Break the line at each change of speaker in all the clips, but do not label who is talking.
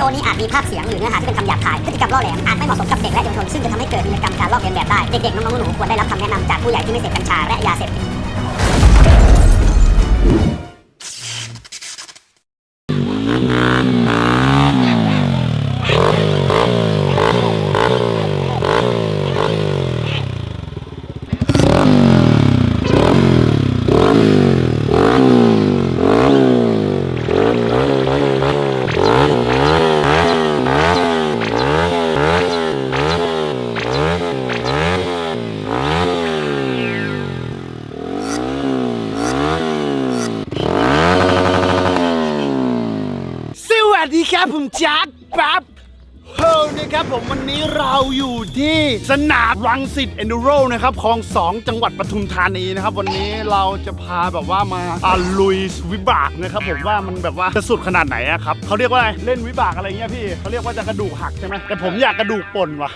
ดีโอนี้อาจมีภาพเสียงหรือเนื้อหาที่เป็นคำหยาบคาย พฤติกรรมล่อแหลม อาจไม่เหมาะสมกับเด็กและเยาวชน ซึ่งจะทำให้เกิดพฤติกรรมการลอกเลียนแบบได้ เด็กๆ น้องๆ หนูๆควรได้รับคำแนะนำจากผู้ใหญ่ที่ไม่เสพกัญชาและยาเสพติด
สวัส ดีครับผมแจ็คปั๊บเฮ้ยนะครับผมวันนี้เราอยู่ที่สนามรังสิตเอนดูโรนะครับคลองสองจังหวัดปทุมธานีนะครับ วันนี้เราจะพาแบบว่ามาอาลุยวิบากนะครับผมว่ามันแบบว่าจะสุดขนาดไหนอะครับเขาเรียกว่าอะไรเล่นวิบากอะไรเงี้ยพี่เขาเรียกว่าจะกระดูกหักใช่ไหมแต่ผมอยากกระดูกป่นว่ะ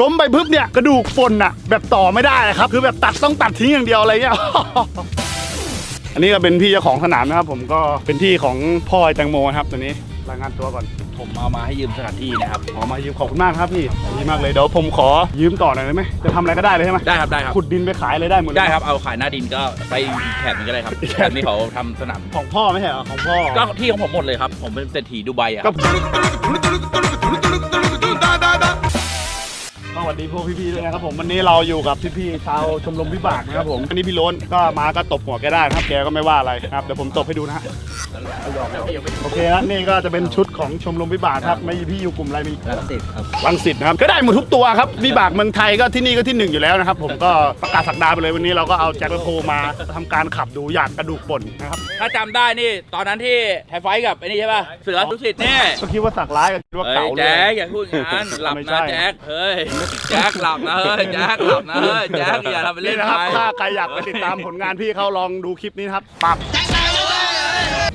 ล้มไปปุ๊บเนี่ยกระดูกป่นอะแบบต่อไม่ได้เลยครับคือแบบตัดต้องตัดทิ้งอย่างเดียวอะไรเงี้ยอันนี้ก็เป็นพี่เจ้าของสนามนะครับผมก็เป็นที่ของพ่อไอ้แตงโมครับตัวนี้ รายงานตัวก่อน
ผมเอามาให้ยืมสถานที่นะครับ
ขอมายืมขอบคุณมากครับพี่ดีมากเลยเดี๋ยวผมขอยืมต่อหน่อยได้ไหมจะทำอะไรก็ได้เลยใช่ไหม
ได้ครับได้ครับ
ขุดดินไปขายเลยได้หมดเลย
ได้ครับเอาขายหน้าดินก็ไปอีกแถบนึงก็ได้ครับ
อีกแถ
แถ
บ
บนี้เขาทำสนาม
ของพ่อไม่ใช่เหรอของพ่อ
ก็ที่ของผมหมดเลยครับ ผมเป็นเศรษฐีดูไบอะ
ก็ สวัสดีพวกพี่ๆด้วยนะครับผมวันนี้เราอยู่กับพี่ๆชาวชมรมวิบากนะครับผมอันนี้พี่โล้นก็มาก็ตบหัวแกได้นะครับแกก็ไม่ว่าอะไรนะครับเดี๋ยวผมตบให้ดูนะฮะโอเคนะนี่ก็จะเป็นชุดของชมรมวิบากครับไม่พี่อยู่กลุ่มอะไรมี
รังสิตครับ
รังสิตนะครับก็ได้หมดทุกตัวครับวิบากเมืองไทยก็ที่นี่ก็ที่หนึ่งอยู่แล้วนะครับผมก็ประกาศสักดาไปเลยวันนี้เราก็เอาแจ็คและโพมาทำการขับดูอย่างกระดูกป่นนะครับ
ถ้าจำได้นี่ตอนนั้นที่ไทยไฟท์กับไอ้นี่ใช่ป่ะเสือทุสิทธิ์นี่
ก็คิดว่าสักร้ายก็คิดว่า
เฮ้ย
เก่าเลย
แจ็คอย่าพูดอย่างนั้นหลับ
ไม่
นะ
ใช่
แจ็คเฮ้ยแจ็คหลับนะเฮ้ยแจ็คหลับนะเฮ้ยแจ็คอย่าทำเป็นเล่
นี่
น
นะครับ
ไป
ถ้าใครอยากไปติดตามผลงานพี่เขาลองดูคลิปนี้นะครับปับ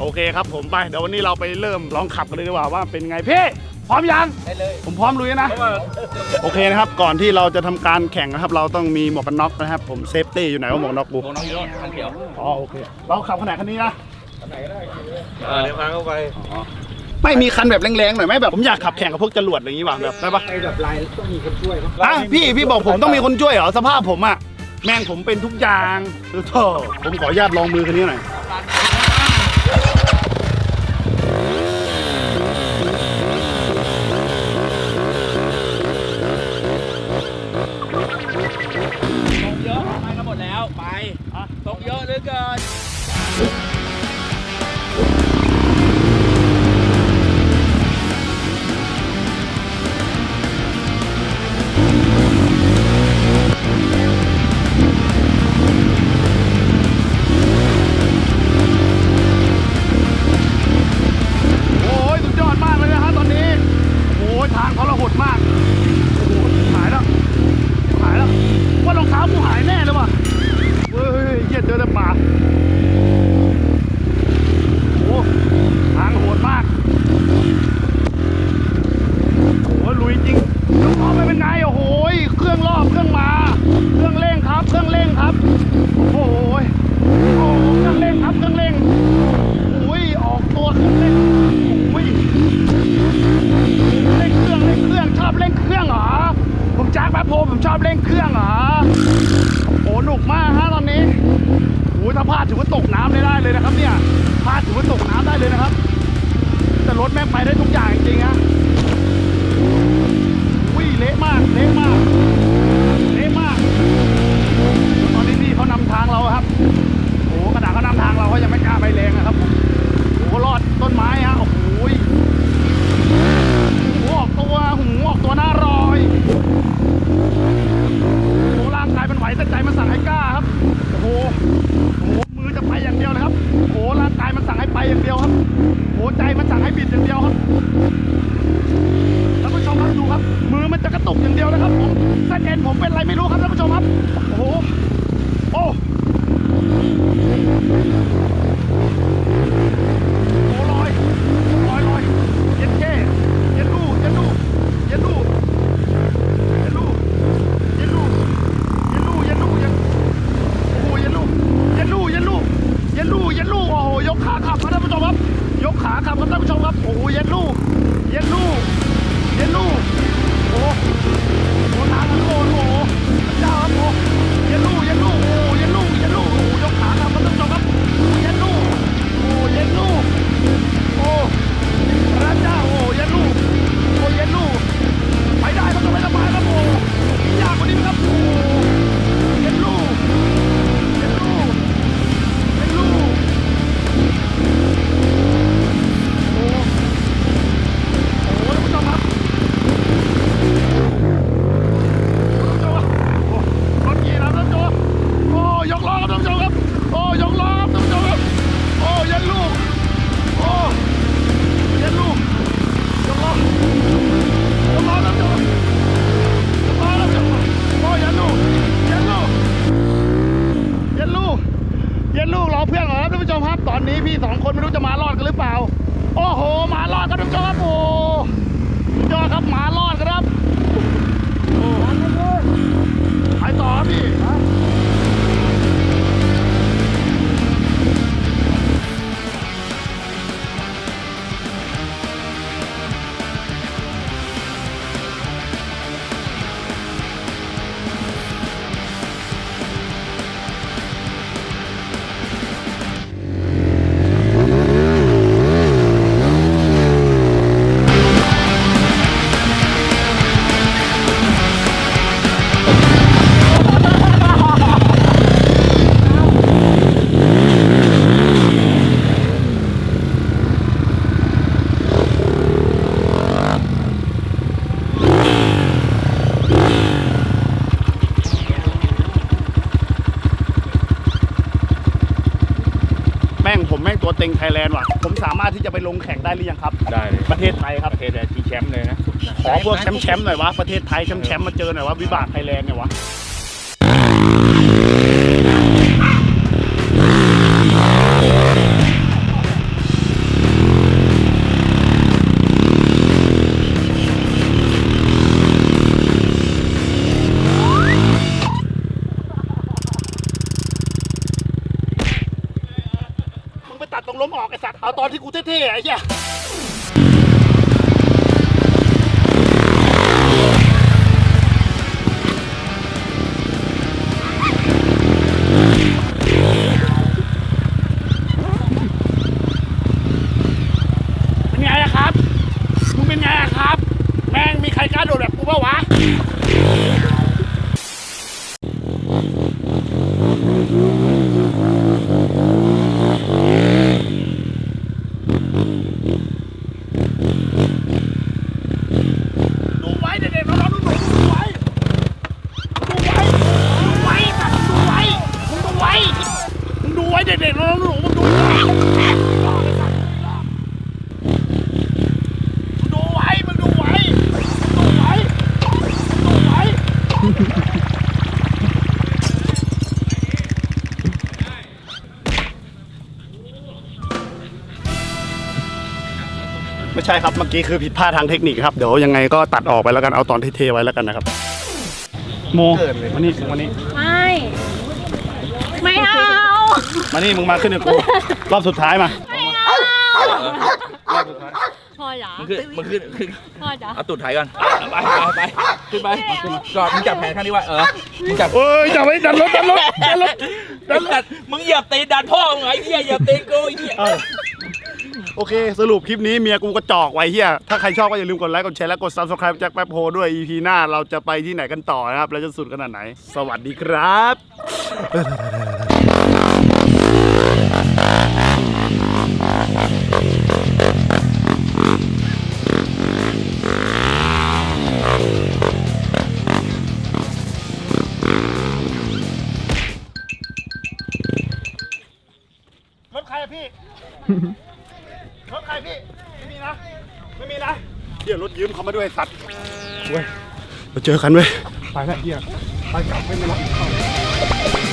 โอเคครับผมไปเดี๋ยววันนี้เราไปเริ่มลองขับกันเลยดีกว่าว่าเป็นไงพี่พร้อมยัง
ได้เลย
ผมพร้อมลุยนะ โอเคนะครับ ก่อนที่เราจะทำการแข่งนะครับ เราต้องมีหมวกกันน็อกนะครับ ผมเซฟตี้อยู่ไหนว่าหมวกกันน็อกกู
โมน้องยูโรคันเขียว
อ๋อโอเค เราขับขนาดคันนี้นะ
เดี๋ยวพาเข้าไป
ไม่มีคันแบบแรงๆหน่อยไหมแบบผมอยากขับแข่งกับพวกจรวดอะไรอย่างงี้ว่ะแบบได้ปะ
แบบลายต้องมีคนช่วย
อะพี่พี่บอกผมต้องมีคนช่วยเหรอสภาพผมอะแม่งผมเป็นทุกอย่างโธ่ผมขออนุญาตลองมือคันนี้หน่อย ใจมัน ครับท่านผู้ชมครับโอ้ยเย็นลูก ครับท่านผู้ชมครับตอนนี้พี่สองคนไม่รู้จะมารอดกันหรือเปล่า โอ้โหหมารอดกันทุกคนครับโอ้ยยอดครับมารอดครับโอ้ไปต่อครับพี่ ตัวเต็งไทยแลนด์ว่ะ ผมสามารถที่จะไปลงแข่งได้หรือยังครับ
ได้เลย
ประเทศไทยครับ
ประเทศไทยที่แชมป์เลยนะ
ขอพวกแชมป์แชมป์หน่อยวะ ประเทศไทยแชมป์แชมป์มาเจอหน่อยวะ วิบากไทยแลนด์เนี่ยวะ เอ ไม่ใช่ครับเมื่อกี้คือผิดพลาดทางเทคนิคครับเดี๋ยวยังไงก็ตัดออกไปแล้วกันเอาตอนเท่ๆไว้แล้วกันนะครับ โมมานี่มานี่
ไม่ ไม่เอา
มานี่มึงมาขึ้นกับกูรอบสุดท้ายมา
พ่อจ๋า
มึงขึ้นมึงขึ้นขึ้น
พ่อจ๋า
เอาตูดไถก่อนไปไปไปขึ้นไปจอดมึงจับแขนข้างนี้ไว้เออมึงจับ
เอ้ยจับไว้ดันรถดันรถดันรถ
ไอ้สัตว์มึงเหยียบตีนดันพ่อมึงไอ้เหี้ยเหยียบตีนกูไอ้เหี้ย
เออ โอเค สรุปคลิปนี้เมียกูกระจอกไว้เฮียถ้าใครชอบก็อย่าลืมกดไลค์ กดแชร์และกด subscribe แจ็คแป๊บโฮด้วย EP หน้าเราจะไปที่ไหนกันต่อนะครับ แล้วจะสุดขนาดไหน สวัสดีครับรถใครอะพี่ รถใครพี่ ไม่มีนะ ไม่มีนะเดี๋ยวรถยืมเขามาด้วยไอ้สัตว์เว้ยมาเจอกันเว้ย ไปแล้วเฮียไปกลับไม่ไม่รับอีกเข้า